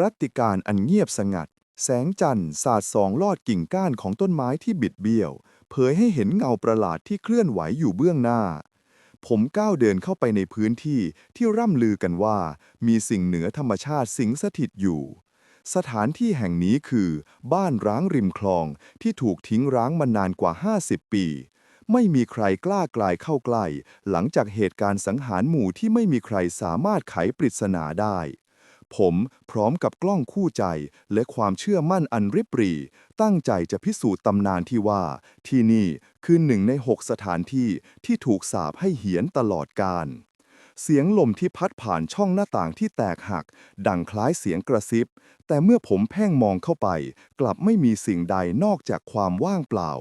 รัติการอันเงียบสงัด แสงจันทร์สาดส่องลอดกิ่งก้านของต้นไม้ที่บิดเบี้ยว เผยให้เห็นเงาประหลาดที่เคลื่อนไหวอยู่เบื้องหน้า ผมก้าวเดินเข้าไปในพื้นที่ที่ร่ำลือกันว่า มีสิ่งเหนือธรรมชาติสิงสถิตอยู่ สถานที่แห่งนี้คือ บ้านร้างริมคลองที่ถูกทิ้งร้างมานานกว่า 50 ปีไม่มีใครกล้ากลายเข้าใกล้ หลังจากเหตุการณ์สังหารหมู่ที่ไม่มีใครสามารถไขปริศนาได้ ผมพร้อมกับกล้องคู่ใจ และความเชื่อมั่นอันริบหรี่ตั้งใจจะพิสูจน์ตำนานที่ว่า ที่นี่คือหนึ่งในหกสถานที่ที่ถูกสาปให้เหียนตลอดกาลเสียงลมที่พัดผ่านช่องหน้าต่างที่แตกหัก ดังคล้ายเสียงกระซิบ แต่เมื่อผมเพ่งมองเข้าไป กลับไม่มีสิ่งใดนอกจากความว่างเปล่า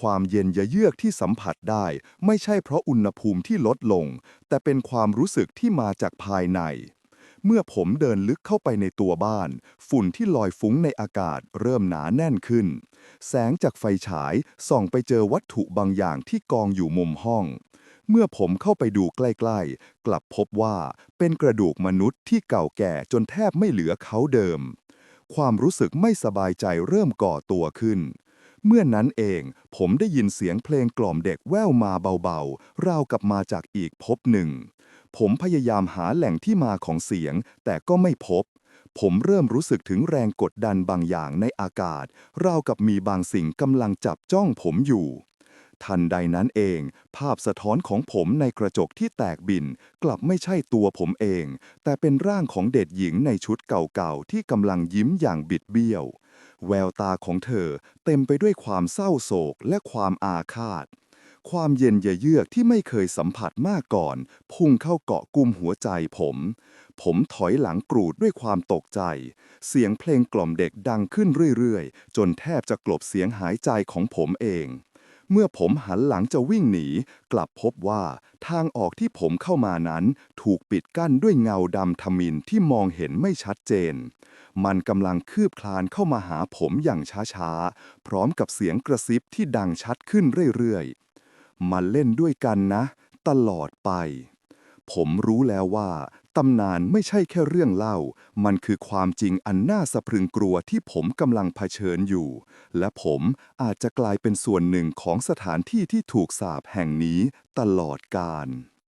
ความเย็นยะเยือกที่สัมผัสได้ ไม่ใช่เพราะอุณหภูมิที่ลดลง แต่เป็นความรู้สึกที่มาจากภายใน เมื่อผมเดินลึกเข้าไปในตัวบ้าน ฝุ่นที่ลอยฟุ้งในอากาศเริ่มหนาแน่นขึ้น แสงจากไฟฉายส่องไปเจอวัตถุบางอย่างที่กองอยู่มุมห้อง เมื่อผมเข้าไปดูใกล้ๆ กลับพบว่าเป็นกระดูกมนุษย์ที่เก่าแก่จนแทบไม่เหลือเขาเดิม ความรู้สึกไม่สบายใจเริ่มก่อตัวขึ้นเมื่อนั้นเองผมได้ยินเสียงเพลงกล่อมเด็กแว่วมาเบาๆ ราวกับมาจากอีกภพหนึ่ง ผมพยายามหาแหล่งที่มาของเสียง แต่ก็ไม่พบ ผมเริ่มรู้สึกถึงแรงกดดันบางอย่างในอากาศ ราวกับมีบางสิ่งกำลังจับจ้องผมอยู่ ทันใดนั้นเอง ภาพสะท้อนของผมในกระจกที่แตกบิน กลับไม่ใช่ตัวผมเอง แต่เป็นร่างของเด็กหญิงในชุดเก่าๆที่กำลังยิ้มอย่างบิดเบี้ยว แววตาของเธอเต็มไปด้วยความเศร้าโศกและความอาฆาต ความเย็นเยือกที่ไม่เคยสัมผัสมาก่อน พุ่งเข้าเกาะกุมหัวใจผม ผมถอยหลังกรูดด้วยความตกใจ เสียงเพลงกล่อมเด็กดังขึ้นเรื่อยๆ จนแทบจะกลบเสียงหายใจของผมเอง เมื่อผมหันหลังจะวิ่งหนี กลับพบว่าทางออกที่ผมเข้ามานั้น ถูกปิดกั้นด้วยเงาดำทมินที่มองเห็นไม่ชัดเจนมันกำลังคืบคลานเข้ามาหาผมอย่างช้าๆ พร้อมกับเสียงกระซิบที่ดังชัดขึ้นเรื่อยๆ มาเล่นด้วยกันนะ ตลอดไป ผมรู้แล้วว่าตำนานไม่ใช่แค่เรื่องเล่า มันคือความจริงอันน่าสะพรึงกลัวที่ผมกำลังเผชิญอยู่ และผมอาจจะกลายเป็นส่วนหนึ่งของสถานที่ที่ถูกสาปแห่งนี้ตลอดกาล